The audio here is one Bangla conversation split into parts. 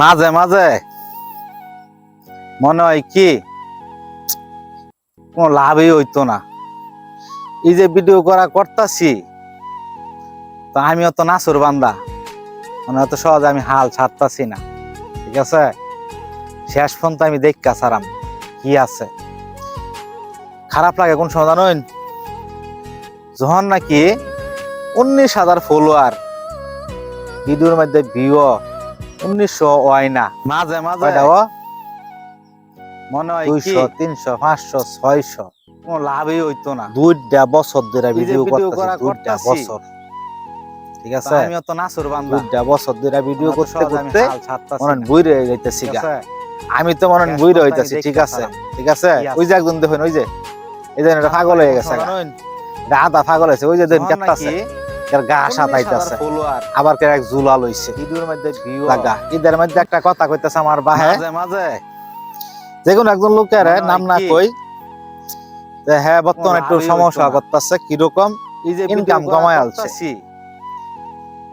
মাঝে মাঝে। মনে হয় কি? কোনো লাভই হইতো না। এই যে ভিডিও করা করতাছি, তো আমি অত নাসুর বান্দা। মানে অত সহজে আমি হাল ছাড়তাছি না। ঠিক আছে? শেষ পর্যন্ত আমি দেখা ছাড়াম, কি আছে। খারাপ লাগে কোন সময় জানেন? যখন নাকি উনিশ হাজার ফলোয়ার ভিডিওর মধ্যে ভিউ উনিশশো হয় না মাঝে। মাঝে মনে হয় দুইশো তিনশো পাঁচশো ছয়শো। কোনো লাভই হইতো না। দুইটা বছর ধরে ভিডিও video করা করা দুইটা বছর। ঠিক আছে? আমিও তো নাসুর বান্দা। দুইটা বছর ধরে ভিডিও করতে করতে মনে বুইরে যাইতেছি গা। আমি তো মনে হয় বুইরে হইতাছি ঠিক আছে? ঠিক আছে? ওই যে একজন দেখুন ওই যে। এই যে পাগল হয়ে গেছে আধা পাগল হয়েছে ওই যে দেখুন কেটে এর গা সাতাইতেছে আবার কে এক জুলা লইছে। ভিডিওর মধ্যে লাগা। ঈদের মধ্যে একটা কথা কইতেছে আমার বাহে। মাঝে মাঝে। যে কোনো একজন লোকের নাম না কি? কই হ্যাঁ বর্তমানে একটু সমস্যা করতেছে কীরকম এই কমায় আলছে।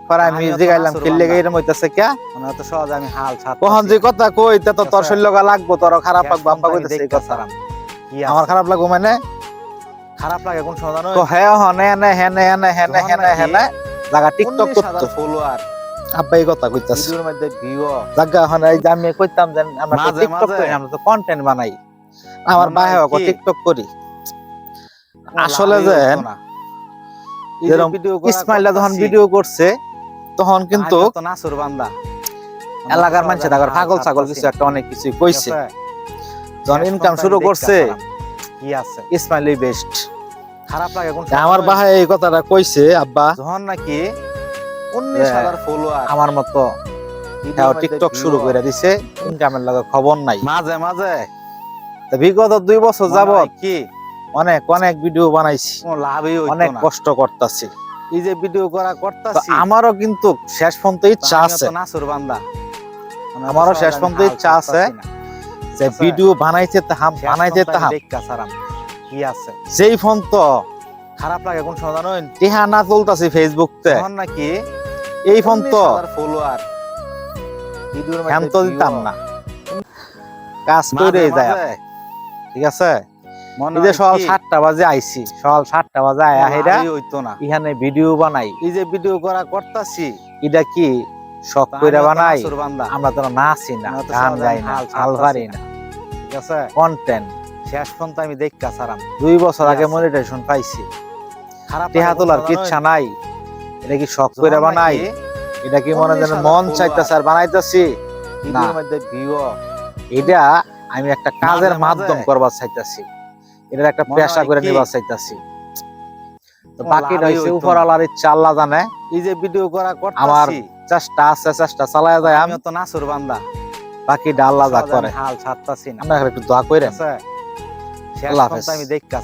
পরে আমি জিগাইলাম নাসুর খেললে বান্দা। কে মানে সহজে আমি হাল কখন যে কথা কই তা তো তোর। লাগবো তোর খারাপ লাগবো আব্বা কইতেছে এই কথা আমার খারাপ লাগবো মানে? খারাপ লাগে কোন তো হ্যাঁ হনে হেনে হেনে হেনে হেনে যখন হেনে লাগা টিকটক করতো। ফলোয়ার আব্বা এই কথা কইতাছে। ভিডিওর মধ্যে ভিউ জাগা হনে এই যে আমি কইতাম যে আমরা তো টিকটক করি আমরা তো কন্টেন্ট বানাই। আমার ভাই হয় টিকটক করি। আসলে যে যেরকম ইসমাইলটা যখন ভিডিও করছে তখন কিন্তু নাসুর বান্দা। এলাকার মানুষে পাগল ছাগল কিছু একটা অনেক কিছু কইছে। যখন ইনকাম শুরু করছে কি আছে? ইসমাইলই বেস্ট খারাপ লাগে কোন আমার ভাই এই কথাটা কইছে আব্বা। যখন নাকি উনিশ হাজার ফলোয়ার আমার মতো হ্যাঁ টিকটক শুরু করে দিছে ইনকামের লগে খবর নাই। মাঝে মাঝে। তা বিগত দুই বছর যাব যাবত কি? অনেক অনেক ভিডিও বানাইছি। লাভই হইতো অনেক কষ্ট করতেছি। এই যে ভিডিও করা করতাছি আমারও কিন্তু শেষ পর্যন্ত ইচ্ছা আছে। নাসুর বান্দা। মানে আমারও শেষ সহজে পর্যন্ত ইচ্ছা আছে। যে ভিডিও বানাইতে তাহাম আমি তাহাম কি আছে? যেই ফোন তো খারাপ লাগে কোন সময় জানেন? টিহা না চলতাছি ফেসবুক তে তখন নাকি? এই ফোন তো। ফলোয়ার ভিডিওর হ্যান তো দিতাম না। কাজ করে যায়। ঠিক আছে? এই যে সকাল সাতটা বাজে আইছি। সকাল সাতটা বাজে আয়া হেরা হইতো না। এখানে ভিডিও বানাই। এই যে ভিডিও করা করতাছি। এটা কি? শখ করে বানাই? আমরা তো না আমরা তো গান গাই না। হাল হাল পারি না। আছে কন্টেন্ট শেষ পর্যন্ত আমি দেখা দুই বছর আগে মনিটাইজেশন পাইছি। খারাপ টেহা তোলার কিচ্ছা নাই। এটা কি শখ করে বানাই? এটা কি মনে যেন মন চাইতেছে আর বানাইতেছি? না। এটা আমি একটা কাজের মাধ্যম করবার চাইতেছি। এটার একটা পেশা করে? নিবার চাইতেছি। তো কোনো বাকিটা লাভই হইছে হইতো উপর আল্লাহর ইচ্ছা আল্লাহ জানে। এই যে ভিডিও করা আমার চেষ্টা আছে চেষ্টা চালায় যায়। আমি তো নাসুর বান্দা। বাকিটা আল্লাহ যা করে। হাল ছাড়তাছি না। আমরা একটু দোয়া করে ঠিক আল্লাহ হাফেজ। আমি দেখা